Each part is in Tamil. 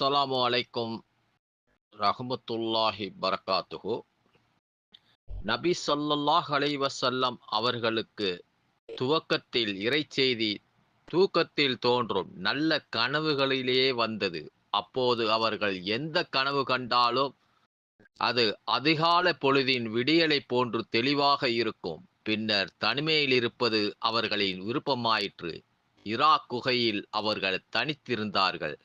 அஸ்ஸலாமு அலைக்கும் ரஹமத்துல்லாஹி பரகாத்துஹு. நபி ஸல்லல்லாஹு அலைவசல்லம் அவர்களுக்கு துவக்கத்தில் இறைச்செய்தி தூக்கத்தில் தோன்றும் நல்ல கனவுகளிலேயே வந்தது. அப்போது அவர்கள் எந்த கனவு கண்டாலும் அது அதிகால பொழுதின் விடியலை போன்று தெளிவாக இருக்கும். பின்னர் தனிமையில் இருப்பது அவர்களின் விருப்பமாயிற்று. இராக் குகையில் அவர்கள் தனித்திருந்தார்கள்.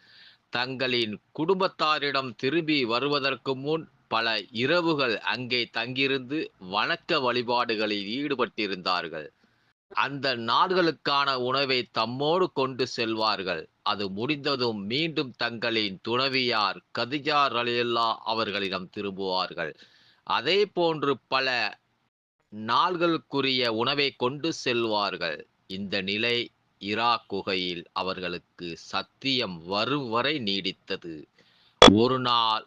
தங்களின் குடும்பத்தாரிடம் திரும்பி வருவதற்கு முன் பல இரவுகள் அங்கே தங்கியிருந்து வணக்க வழிபாடுகளில் ஈடுபட்டிருந்தார்கள். அந்த நாடுகளுக்கான உணவை தம்மோடு கொண்டு செல்வார்கள். அது முடிந்ததும் மீண்டும் தங்களின் துணவியார் கதிஜா ரலியல்லா அவர்களிடம் திரும்புவார்கள். அதே போன்று பல நாள்களுக்குரிய உணவை கொண்டு செல்வார்கள். இந்த நிலை இரா குகையில் அவர்களுக்கு சத்தியம் வரும் வரை நீடித்தது. ஒரு நாள்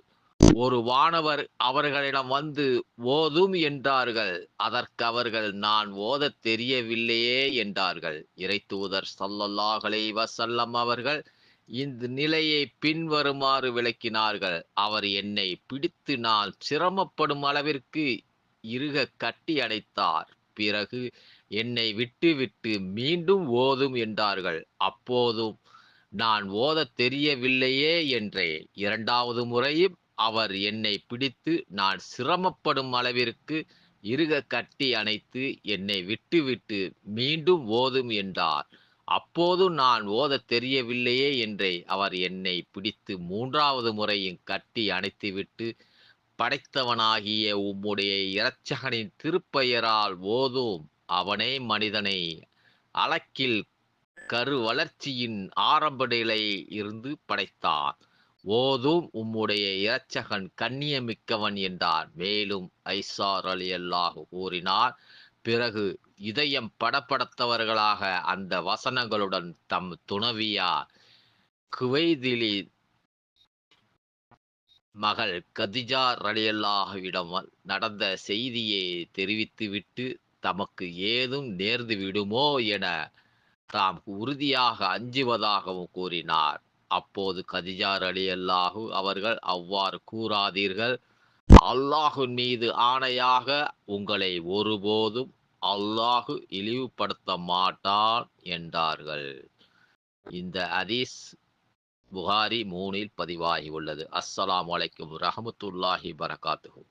ஒரு வானவர் அவர்களிடம் வந்து ஓதும் என்றார்கள். அதற்கு அவர்கள் நான் ஓத தெரியவில்லையே என்றார்கள். இறைத்தூதர் சல்லல்லாஹலை வசல்லம் அவர்கள் இந்த நிலையை பின்வருமாறு விளக்கினார்கள். அவர் என்னை பிடித்து நான் சிரமப்படும் அளவிற்கு இறுக கட்டி அடைத்தார். பிறகு என்னை விட்டு விட்டு மீண்டும் ஓதும் என்றார்கள். அப்போதும் நான் ஓதத் தெரியவில்லையே என்றே இரண்டாவது முறையும் அவர் என்னை பிடித்து நான் சிரமப்படும் அளவிற்கு இறுக கட்டி அணைத்து என்னை விட்டுவிட்டு மீண்டும் ஓதும் என்றார். அப்போது நான் ஓதத் தெரியவில்லையே என்றே அவர் என்னை பிடித்து மூன்றாவது முறையும் கட்டி அணைத்துவிட்டு படைத்தவனாகிய உம்முடைய இரட்சகனின் திருப்பெயரால் ஓதும் அவனே மனிதனை அலக்கில் கரு வளர்ச்சியின் ஆரம்ப நிலை இருந்து படைத்தான் ஓதும் உம்முடைய இரட்சகன் கண்ணியமிக்கவன் என்றார். மேலும் ஐசார் அலி அல்லாஹ் கூறினார் பிறகு இதயம் படப்படத்தவர்களாக அந்த வசனங்களுடன் தம் துணவியார் குவைதிலி மகள் கதிஜா ரலியல்லாஹுவிடம் நடந்த செய்தியை தெரிவித்துவிட்டு தமக்கு ஏதும் நேர்ந்து விடுமோ என தாம் உறுதியாக அஞ்சுவதாகவும் கூறினார். அப்போது கதிஜார் அலி அல்லாஹு அவர்கள் அவ்வாறு கூறாதீர்கள். அல்லாஹுன் மீது ஆணையாக உங்களை ஒருபோதும் அல்லாஹு இழிவுபடுத்த மாட்டான் என்றார்கள். இந்த அதீஸ் புகாரி மூணில் பதிவாகி உள்ளது. அஸ்ஸலாம் அலைக்கும் ரஹமத்துல்லாஹி பரகாத்துகும்